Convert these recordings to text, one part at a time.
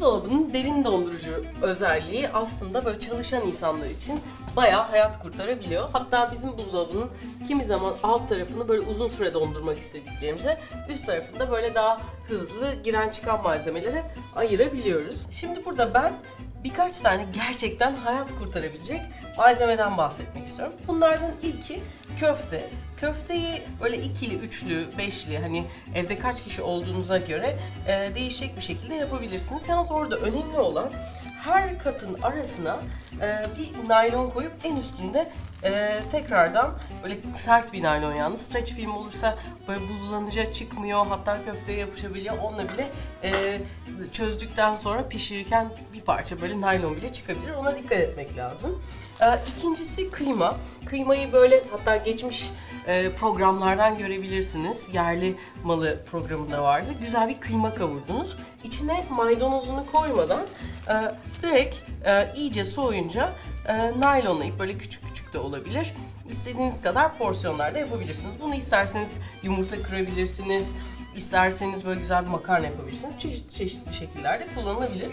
buzdolabının derin dondurucu özelliği aslında böyle çalışan insanlar için bayağı hayat kurtarabiliyor. Hatta bizim buzdolabının kimi zaman alt tarafını böyle uzun süre dondurmak istediklerimize üst tarafında böyle daha hızlı giren çıkan malzemelere ayırabiliyoruz. Şimdi burada ben birkaç tane gerçekten hayat kurtarabilecek malzemeden bahsetmek istiyorum. Bunlardan ilki köfte. Köfteyi böyle ikili, üçlü, beşli hani evde kaç kişi olduğunuza göre e, değişecek bir şekilde yapabilirsiniz. Yalnız orada önemli olan her katın arasına e, bir naylon koyup en üstünde e, tekrardan böyle sert bir naylon yalnız stretch film olursa böyle buzlanınca çıkmıyor hatta köfteye yapışabiliyor onunla bile e, çözdükten sonra pişirirken bir parça böyle naylon bile çıkabilir ona dikkat etmek lazım. E, ikincisi kıyma. Kıymayı böyle hatta geçmiş e, programlardan görebilirsiniz. Yerli malı programında vardı. Güzel bir kıyma kavurdunuz. İçine maydanozunu koymadan e, direkt e, iyice soğuyunca e, naylonlayıp böyle küçük küçük de olabilir. İstediğiniz kadar porsiyonlarda yapabilirsiniz. Bunu isterseniz yumurta kırabilirsiniz. isterseniz böyle güzel bir makarna yapabilirsiniz. Çeşitli çeşitli şekillerde kullanılabilir.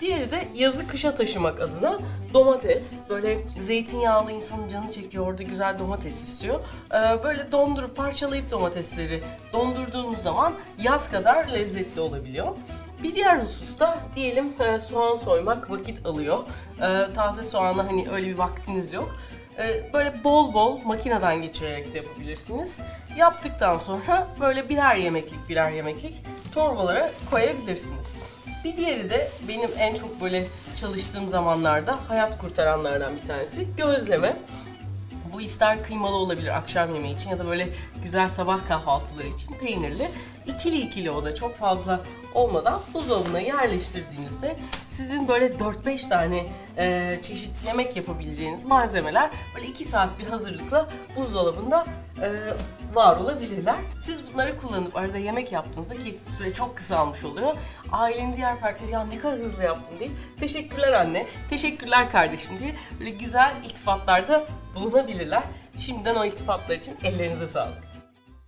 Diğeri de yazı kışa taşımak adına domates. Böyle zeytinyağlı insanın canı çekiyor orada güzel domates istiyor. Ee, böyle dondurup parçalayıp domatesleri dondurduğunuz zaman yaz kadar lezzetli olabiliyor. Bir diğer husus da diyelim e, soğan soymak vakit alıyor. Ee, taze soğana hani öyle bir vaktiniz yok. Ee, böyle bol bol makineden geçirerek de yapabilirsiniz. Yaptıktan sonra böyle birer yemeklik birer yemeklik torbalara koyabilirsiniz. Bir diğeri de benim en çok böyle çalıştığım zamanlarda hayat kurtaranlardan bir tanesi gözleme. Bu ister kıymalı olabilir akşam yemeği için ya da böyle güzel sabah kahvaltıları için peynirli. İkili ikili o da çok fazla olmadan buzdolabına yerleştirdiğinizde sizin böyle 4-5 tane e, çeşit yemek yapabileceğiniz malzemeler böyle 2 saat bir hazırlıkla buzdolabında e, var olabilirler. Siz bunları kullanıp arada yemek yaptığınızda ki süre çok kısa almış oluyor. Ailenin diğer fertleri ya ne kadar hızlı yaptın diye teşekkürler anne, teşekkürler kardeşim diye böyle güzel iltifatlarda bulunabilirler. Şimdiden o iltifatlar için ellerinize sağlık.